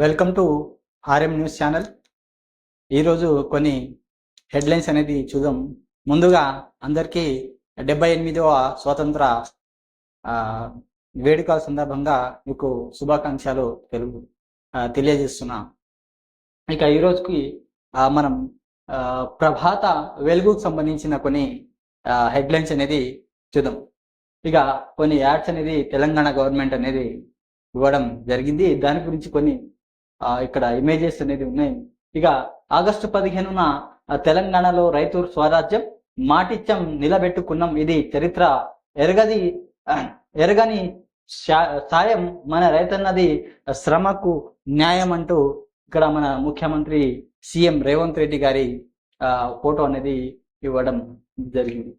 Welcome to RM news channel ఈరోజు కొన్ని headlines అనేది చూద్దాం. ముందుగా అందరికీ డెబ్బై ఎనిమిదవ స్వాతంత్ర ఆ, వేడుకల సందర్భంగా మీకు శుభాకాంక్షలు తెలుగు తెలియజేస్తున్నా. ఇక ఈ రోజుకి మనం ఆ, ప్రభాత వెలుగుకు సంబంధించిన కొన్ని హెడ్లైన్స్ అనేది చూద్దాం. ఇక కొన్ని యాడ్స్ అనేది తెలంగాణ గవర్నమెంట్ అనేది ఇవ్వడం జరిగింది. దాని గురించి కొన్ని ఆ, ఇక్కడ ఇమేజెస్ అనేది ఉన్నాయి. ఇక ఆగస్టు పదిహేనున తెలంగాణలో రైతు స్వరాజ్యం మాటిచ్చం నిలబెట్టుకున్నాం. ఇది చరిత్ర ఎరగది ఎరగని శా- సాయం మన రైతన్నది శ్రమకు న్యాయం అంటూ ఇక్కడ మన ముఖ్యమంత్రి సీఎం రేవంత్ రెడ్డి గారి ఆ, ఫోటో అనేది ఇవ్వడం జరిగింది.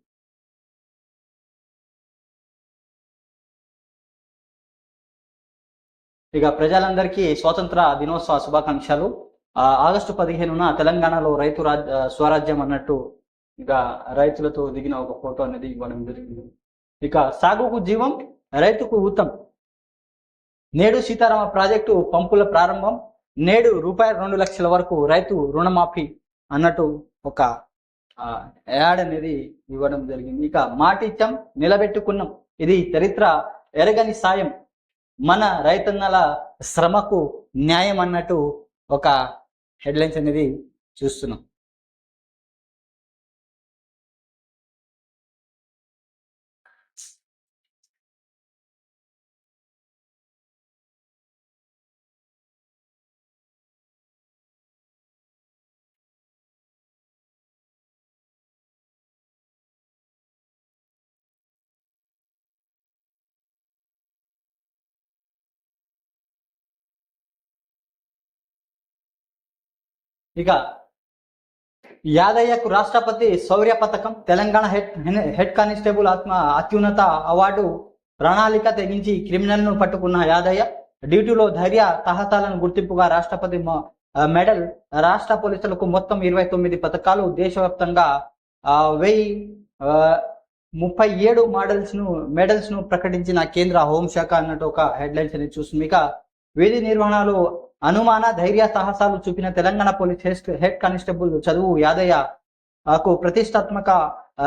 ఇక ప్రజలందరికీ స్వాతంత్ర దినోత్సవ శుభాకాంక్షలు. ఆగస్టు పదిహేనున తెలంగాణలో రైతు రాజ్ స్వరాజ్యం అన్నట్టు ఇక రైతులతో దిగిన ఒక ఫోటో అనేది ఇవ్వడం జరిగింది. ఇక సాగుకు జీవం రైతుకు ఊతం. నేడు సీతారామ ప్రాజెక్టు పంపుల ప్రారంభం. నేడు రూపాయలు రెండు లక్షల వరకు రైతు రుణమాఫీ అన్నట్టు ఒక ఆ, యాడ్ అనేది ఇవ్వడం జరిగింది. ఇక మాటిచ్చం నిలబెట్టుకున్నాం. ఇది చరిత్ర ఎరగని సాయం. మన రైతన్నల శ్రమకు న్యాయం అన్నట్టు ఒక హెడ్లైన్స్ అనేది చూస్తున్నాం. ఇక యాదయ్యకు రాష్ట్రపతి శౌర్య పథకం తెలంగాణ హెడ్ హెడ్ కానిస్టేబుల్ ఆత్మ అత్యున్నత అవార్డు ప్రణాళిక తెగించి క్రిమినల్ను పట్టుకున్న యాదయ్య డ్యూటీలో ధైర్య తహతాలను గుర్తింపుగా రాష్ట్రపతి మెడల్ రాష్ట్ర పోలీసులకు మొత్తం ఇరవై తొమ్మిది పథకాలు దేశవ్యాప్తంగా ఆ, వెయ్యి ఆ, ముప్పై ఏడు మోడల్స్ను మెడల్స్ను ప్రకటించిన కేంద్ర హోంశాఖ అన్నట్టు ఒక హెడ్లైన్స్ అనేది చూస్తుంది ఇక విధి నిర్వహణలో అనుమాన ధైర్య సాహసాలు చూపిన Telangana police head head constable Chaduvu యాదయ్యకు ప్రతిష్టాత్మక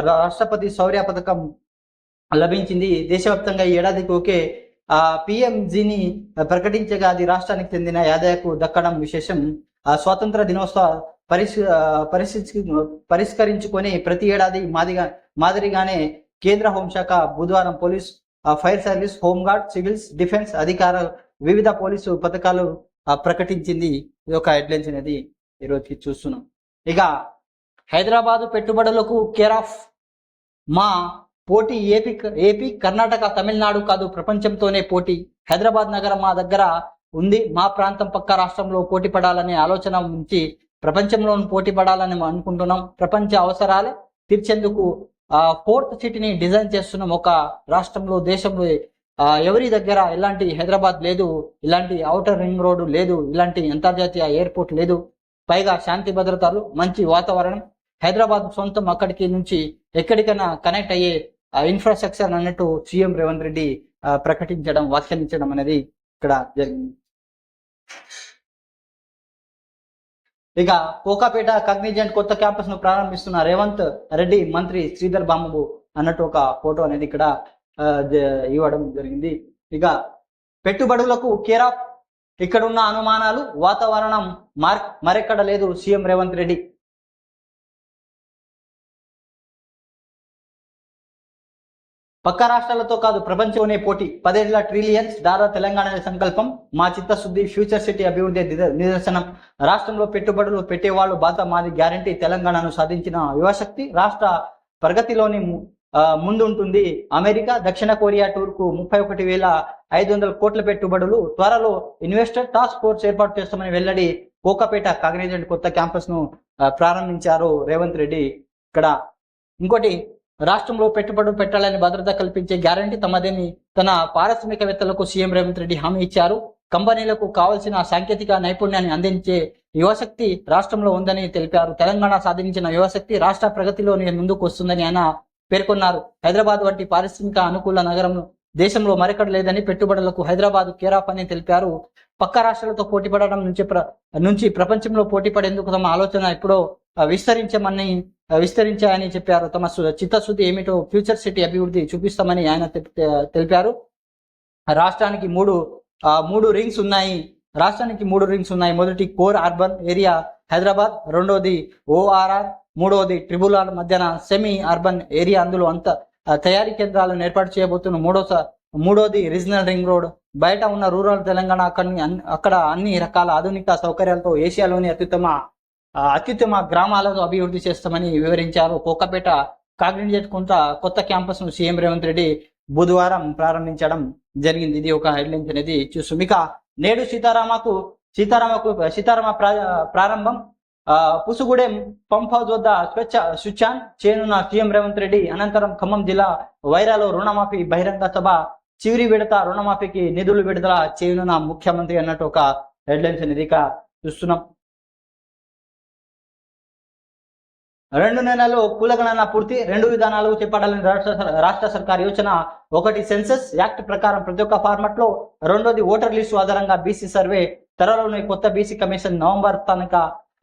రాష్ట్రపతి శౌర్య పథకం లభించింది. దేశవ్యాప్తంగా ఈ ఏడాదికి ఒకే ఆ పిఎంజిని ప్రకటించగా అది రాష్ట్రానికి చెందిన యాదయ్యకు దక్కడం విశేషం. స్వాతంత్ర దినోత్సవ పరిష్ ఆ, పరిష్కరించుకొని ప్రతి ఏడాది మాదిగా మాదిరిగానే కేంద్ర హోంశాఖ బుధవారం police fire service home guard civils defence అధికార వివిధ పోలీసు పథకాలు ప్రకటించింది ఇది ఒక హెడ్లైన్స్ అనేది ఈరోజుకి చూస్తున్నాం. ఇక హైదరాబాదు పెట్టుబడులకు కేర్ ఆఫ్ మా పోటీ ఏపీ ఏపీ కర్ణాటక తమిళనాడు కాదు ప్రపంచంతోనే పోటీ. హైదరాబాద్ నగరం మా దగ్గర ఉంది. మా ప్రాంతం పక్క రాష్ట్రంలో పోటీ పడాలనే ఆలోచన ఉంచి ప్రపంచంలో పోటీ పడాలని అనుకుంటున్నాం. ప్రపంచ అవసరాలు తీర్చేందుకు ఫోర్త్ సిటీని డిజైన్ చేస్తున్నాం. ఒక రాష్ట్రంలో దేశంలో ఎవరి దగ్గర ఇలాంటి హైదరాబాద్ లేదు ఇలాంటి ఔటర్ రింగ్ రోడ్డు లేదు ఇలాంటి అంతర్జాతీయ ఎయిర్పోర్ట్ లేదు పైగా శాంతి భద్రతలు మంచి వాతావరణం హైదరాబాద్ సొంతం అక్కడికి నుంచి ఎక్కడికైనా కనెక్ట్ అయ్యే ఇన్ఫ్రాస్ట్రక్చర్ అన్నట్టు సీఎం రేవంత్ రెడ్డి ప్రకటించడం వ్యాఖ్యానించడం అనేది ఇక్కడ జరిగింది. ఇక కోకాపేట కగ్నిజెంట్ కొత్త క్యాంపస్ను ప్రారంభిస్తున్న రేవంత్ రెడ్డి మంత్రి శ్రీధర్ బాబు అన్నట్టు ఒక ఫోటో అనేది ఇక్కడ ఇవ్వడం జరిగింది. ఇక పెట్టుబడులకు కేరా ఇక్కడున్న అనుమానాలు వాతావరణం మార్ మరెక్కడ లేదు సీఎం రేవంత్ రెడ్డి. పక్క రాష్ట్రాలతో కాదు ప్రపంచంలోనే పోటీ. పదేళ్ళ ట్రిలియన్స్ దాదా తెలంగాణ సంకల్పం మా చిత్తశుద్ధి ఫ్యూచర్ సిటీ అభివృద్ధి నిదర్శనం. రాష్ట్రంలో పెట్టుబడులు పెట్టేవాళ్ళు బాధ మాది గ్యారంటీ. తెలంగాణను సాధించిన యువశక్తి రాష్ట్ర ప్రగతిలోని ముందుంటుంది. అమెరికా దక్షిణ కొరియా టూర్కు ముప్పై ఒకటి వేల ఐదు వందల కోట్ల పెట్టుబడులు. త్వరలో ఇన్వెస్టర్ టాస్క్ ఫోర్స్ ఏర్పాటు చేస్తామని వెల్లడి కోకపేట కాగ్నిజెంట్ కొత్త క్యాంపస్ను ప్రారంభించారు రేవంత్ రెడ్డి. ఇక్కడ ఇంకోటి రాష్ట్రంలో పెట్టుబడులు పెట్టాలని భద్రత కల్పించే గ్యారంటీ తమదేని తన పారిశ్రామికవేత్తలకు సీఎం రేవంత్ రెడ్డి హామీ ఇచ్చారు. కంపెనీలకు కావాల్సిన సాంకేతిక నైపుణ్యాన్ని అందించే యువశక్తి రాష్ట్రంలో ఉందని తెలిపారు. తెలంగాణ సాధించిన యువశక్తి రాష్ట్ర ప్రగతిలో ముందుకు వస్తుందని ఆయన పేర్కొన్నారు. హైదరాబాద్ వంటి పారిశ్రామిక అనుకూల నగరం దేశంలో మరెక్కడ లేదని పెట్టుబడులకు హైదరాబాద్ కేరాప్ అని తెలిపారు. పక్క రాష్ట్రాలతో పోటీ పడడం నుంచి ప్ర నుంచి ప్రపంచంలో పోటీ పడేందుకు తమ ఆలోచన ఎప్పుడో విస్తరించమని విస్తరించాయని చెప్పారు. తమ చిత్తశుద్ధి ఏమిటో ఫ్యూచర్ సిటీ అభివృద్ధి చూపిస్తామని ఆయన తెలిపారు. రాష్ట్రానికి మూడు మూడు రింగ్స్ ఉన్నాయి. రాష్ట్రానికి మూడు రింగ్స్ ఉన్నాయి. మొదటి కోర్ అర్బన్ ఏరియా హైదరాబాద్ రెండోది ఓఆర్ఆర్ మూడవది ట్రిబుల్ మధ్యన సెమీ అర్బన్ ఏరియా అందులో అంత తయారీ కేంద్రాలను ఏర్పాటు చేయబోతున్న మూడో స- మూడోది రీజనల్ రింగ్ రోడ్. బయట ఉన్న రూరల్ తెలంగాణ అక్కడ అన్ని రకాల ఆధునిక సౌకర్యాలతో ఏషియాలోని అత్యుత్తమ అత్యుత్తమ గ్రామాలను అభివృద్ధి చేస్తామని వివరించారు కోకపేట కాగ్నిజెట్ కొంత కొత్త క్యాంపస్ను సీఎం రేవంత్ రెడ్డి బుధవారం ప్రారంభించడం జరిగింది. ఇది ఒక హెడ్లైన్స్ అనేది చూస్తుంది ఇక నేడు సీతారామకు సీతారామకు సీతారామ ప్రారంభం పుసుగూడెం పంప్ హౌస్ వద్ద స్వచ్ఛ స్విచ్ఛాన్ చేయనున్న సీఎం రేవంత్ రెడ్డి అనంతరం ఖమ్మం జిల్లా వైరాలో రుణమాఫీ బహిరంగ సభ చివరి విడత రుణమాఫీకి నిధులు విడుదల చేయనున్న ముఖ్యమంత్రి అన్నట్టు ఒక హెడ్లైన్స్ అనేది ఇక చూస్తున్నాం. రెండు నెలలు కులగణన పూర్తి రెండు విధానాలు చేపట్టాలని రాష్ట్ర రాష్ట్ర సర్కార్ యోచన ఒకటి సెన్సస్ యాక్ట్ ప్రకారం ప్రతి ఒక్క ఫార్మాట్లో రెండోది ఓటర్ లిస్టు ఆధారంగా బీసీ సర్వే త్వరలోనే కొత్త బీసీ కమిషన్ నవంబర్ తనక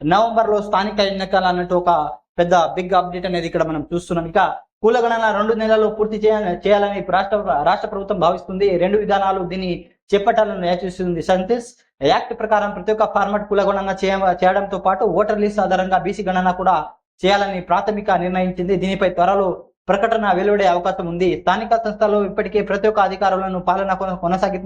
నవంబర్లో స్థానిక ఎన్నికలు అన్నట్టు ఒక పెద్ద బిగ్ అప్డేట్ అనేది ఇక్కడ మనం చూస్తున్నాం. ఇక కులగణన రెండు నెలల్లో పూర్తి చేయాలని చేయాలని రాష్ట్ర రాష్ట్ర ప్రభుత్వం భావిస్తుంది. రెండు విధానాలు దీన్ని చేపట్టాలని యోచిస్తుంది సెన్సస్ యాక్ట్ ప్రకారం ప్రతి ఒక్క ఫార్మాట్ కులగణన చేయ- చేయడంతో పాటు ఓటర్ లిస్ట్ ఆధారంగా బీసీ గణన కూడా చేయాలని ప్రాథమిక నిర్ణయించింది. దీనిపై త్వరలో ప్రకటన వెలువడే అవకాశం ఉంది. స్థానిక సంస్థలు ఇప్పటికే ప్రతి ఒక్క అధికారులను పాలన కొనసాగి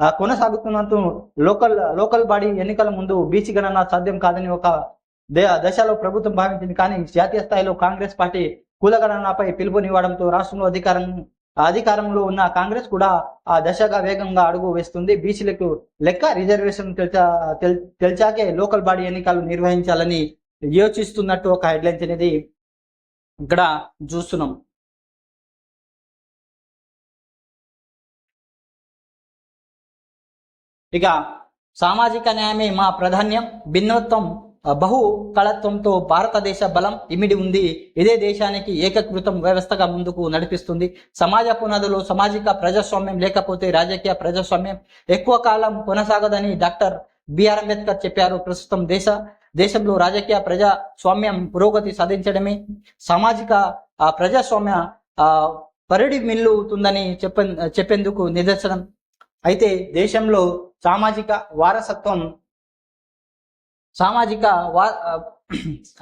ఆ, కొనసాగుతున్నట్టు లోకల్ లోకల్ బాడీ ఎన్నికల ముందు బీసీ గణన సాధ్యం కాదని ఒక దే- దశలో ప్రభుత్వం భావించింది. కానీ జాతీయ స్థాయిలో కాంగ్రెస్ పార్టీ కులగణనపై పిలుపునివ్వడంతో రాష్ట్రంలో అధికారం అధికారంలో ఉన్న కాంగ్రెస్ కూడా ఆ దశగా వేగంగా అడుగు వేస్తుంది. బీసీలకు లెక్క రిజర్వేషన్ తెల్చా తెల్- తెల్చాకే లోకల్ బాడీ ఎన్నికలు నిర్వహించాలని యోచిస్తున్నట్టు ఒక హెడ్లైన్స్ అనేది ఇక్కడ చూస్తున్నాం. ఇక సామాజిక న్యాయమే మా ప్రాధాన్యం. భిన్నత్వం బహు కళత్వంతో భారతదేశ బలం ఇమిడి ఉంది. ఇదే దేశానికి ఏకీకృతం వ్యవస్థగా ముందుకు నడిపిస్తుంది. సమాజ పునాదులు సామాజిక ప్రజాస్వామ్యం లేకపోతే రాజకీయ ప్రజాస్వామ్యం ఎక్కువ కాలం కొనసాగదని డాక్టర్ బిఆర్ అంబేద్కర్ చెప్పారు. ప్రస్తుతం దేశ దేశంలో రాజకీయ ప్రజాస్వామ్యం పురోగతి సాధించడమే. సామాజిక ఆ, ప్రజాస్వామ్య ఆ, పరిడి మిల్లుతుందని చెప్ప చెప్పేందుకు నిదర్శనం. అయితే దేశంలో సామాజిక వారసత్వం సామాజిక వా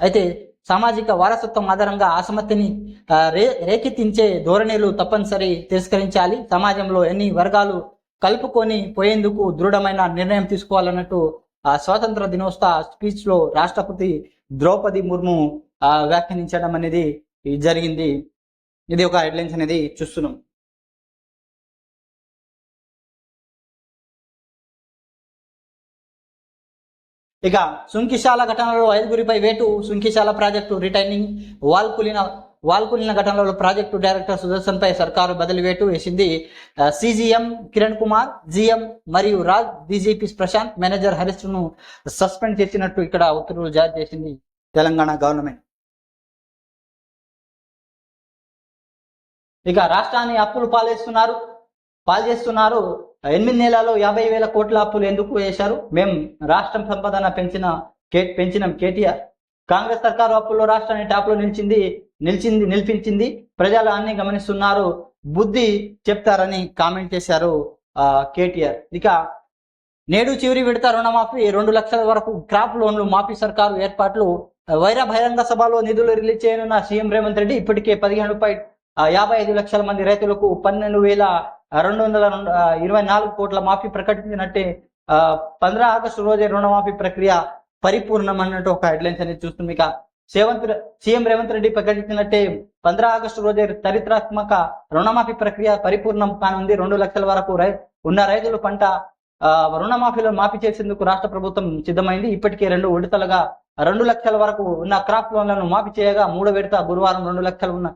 అయితే సామాజిక వారసత్వం ఆధారంగా అసమతిని రే రేకెత్తించే ధోరణిలు తప్పనిసరి తిరస్కరించాలి. సమాజంలో ఎన్ని వర్గాలు కలుపుకొని పోయేందుకు దృఢమైన నిర్ణయం తీసుకోవాలన్నట్టు ఆ స్వాతంత్ర దినోత్సవ స్పీచ్లో రాష్ట్రపతి ద్రౌపది ముర్ము వ్యాఖ్యానించడం అనేది జరిగింది. ఇది ఒక హెడ్లైన్స్ అనేది చూస్తున్నాం. ఇక సుంకిశాల ఘటనలో ఐదుగురిపై వేటు సుంకిశాల ప్రాజెక్టు రిటైనింగ్ వాల్ కులిన వాల్ ఘటనలో ప్రాజెక్టు డైరెక్టర్ సుదర్శన్ పై సర్కారు బదిలీ వేటు వేసింది. సిజిఎం కిరణ్ కుమార్ జిఎం మరియు రాజ్ డీజీపీ ప్రశాంత్ మేనేజర్ హరీష్ను సస్పెండ్ చేసినట్టు ఇక్కడ ఉత్తర్వులు జారీ చేసింది తెలంగాణ గవర్నమెంట్. ఇక రాష్ట్రాన్ని అప్పులు పాలేస్తున్నారు. పాలు చేస్తున్నారు. ఎనిమిది నెలలు యాభై వేల కోట్ల అప్పులు ఎందుకు వేశారు? మేము రాష్ట్రం సంపదన పెంచిన కే పెంచినాం కేటీఆర్. కాంగ్రెస్ సర్కారు అప్పుల్లో రాష్ట్రాన్ని టాప్లో నిలిచింది నిలిచింది నిలిపించింది. ప్రజలు అన్ని గమనిస్తున్నారు. బుద్ధి చెప్తారని కామెంట్ చేశారు ఆ, కేటీఆర్. ఇక నేడు చివరి విడత రుణమాఫీ రెండు లక్షల వరకు క్రాప్ లోన్లు మాఫీ సర్కారు ఏర్పాట్లు. వైర బహిరంగ సభలో నిధులు రిలీజ్ చేయనున్న సీఎం రేవంత్ రెడ్డి ఇప్పటికే పదిహేను పై యాభై ఐదు లక్షల మంది రైతులకు పన్నెండు వేల రెండు వందల ఇరవై నాలుగు కోట్ల మాఫీ ప్రకటించినట్టే పంద్రా ఆగస్టు రోజే రుణమాఫీ ప్రక్రియ పరిపూర్ణం అన్నట్టు ఒక హెడ్లైన్స్ అనేది చూస్తుంది ఇక సేవంత్ సీఎం రేవంత్ రెడ్డి ప్రకటించినట్టే పంద్రా ఆగస్టు రోజే చరిత్రాత్మక రుణమాఫీ ప్రక్రియ పరిపూర్ణం కానుంది. రెండు లక్షల వరకు రై ఉన్న రైతులు పంట ఆ, రుణమాఫీలో మాఫీ చేసేందుకు రాష్ట్ర ప్రభుత్వం సిద్ధమైంది. ఇప్పటికే రెండు విడతలుగా రెండు లక్షల వరకు ఉన్న క్రాప్ లోన్లను మాఫీ చేయగా మూడో విడత గురువారం రెండు లక్షలు ఉన్న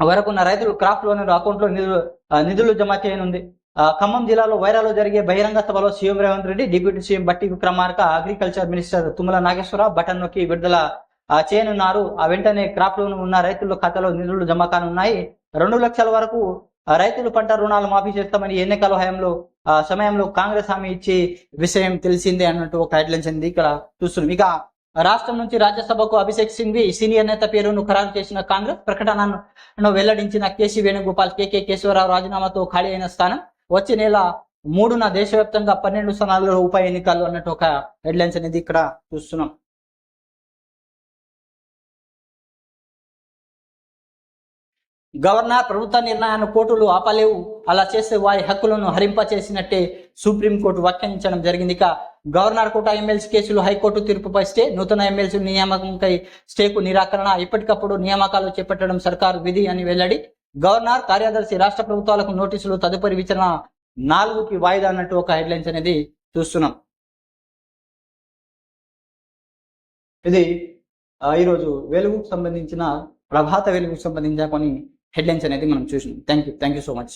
వరకు ఉన్న రైతులు క్రాఫ్ట్ లోన్ అకౌంట్లో నిధులు నిధులు జమ చేయనుంది. ఆ, ఖమ్మం జిల్లాలో వైరాలో జరిగే బహిరంగ సభలో CM Revanth Reddy deputy CM Bhatti Vikramarka agriculture minister Tummala Nageswararao button నొక్కి విడుదల చేయనున్నారు. ఆ వెంటనే క్రాప్ లోన్ ఉన్న రైతుల ఖాతాలో నిధులు జమ కానున్నాయి. రెండు లక్షల వరకు రైతులు పంట రుణాలు మాఫీ చేస్తామని ఎన్నికల హయాంలో సమయంలో కాంగ్రెస్ హామీ ఇచ్చి విషయం తెలిసిందే అన్నట్టు ఒక హెడ్లైన్స్ అనేది ఇక్కడ చూస్తున్నాం. ఇక రాష్ట్రం నుంచి రాజ్యసభకు అభిషేక్ సింఘ్వి సీనియర్ నేత పేరును ఖరారు చేసిన కాంగ్రెస్ ప్రకటనను వెల్లడించిన కేసీ వేణుగోపాల్ కేకే కేశవరావు రాజీనామాతో ఖాళీ అయిన స్థానం. వచ్చే నెల మూడున దేశవ్యాప్తంగా పన్నెండు స్థానాల్లో ఉప ఎన్నికలు అన్నట్టు ఒక హెడ్లైన్స్ అనేది ఇక్కడ చూస్తున్నాం. గవర్నర్ ప్రభుత్వ నిర్ణయాన్ని కోర్టులు ఆపలేవు. అలా చేస్తే వారి హక్కులను హరింప చేసినట్టే సుప్రీంకోర్టు వ్యాఖ్యానించడం జరిగింది ఇక గవర్నర్ కోట ఎమ్మెల్సీ కేసులు హైకోర్టు తీర్పుపై స్టే నూతన ఎమ్మెల్సీ నియామకంపై స్టేకు నిరాకరణ ఎప్పటికప్పుడు నియామకాలు చేపట్టడం సర్కారు విధి అని వెల్లడి. గవర్నర్ కార్యదర్శి రాష్ట్ర ప్రభుత్వాలకు నోటీసులు తదుపరి విచారణ నాలుగుకి వాయిదా అన్నట్టు ఒక హెడ్లైన్స్ అనేది చూస్తున్నాం. ఇది ఈరోజు వెలుగుకు సంబంధించిన ప్రభాత వెలుగుకు సంబంధించిన కొన్ని హెడ్లైన్స్ అనేది మనం చూసినాం. Thank you thank you so much.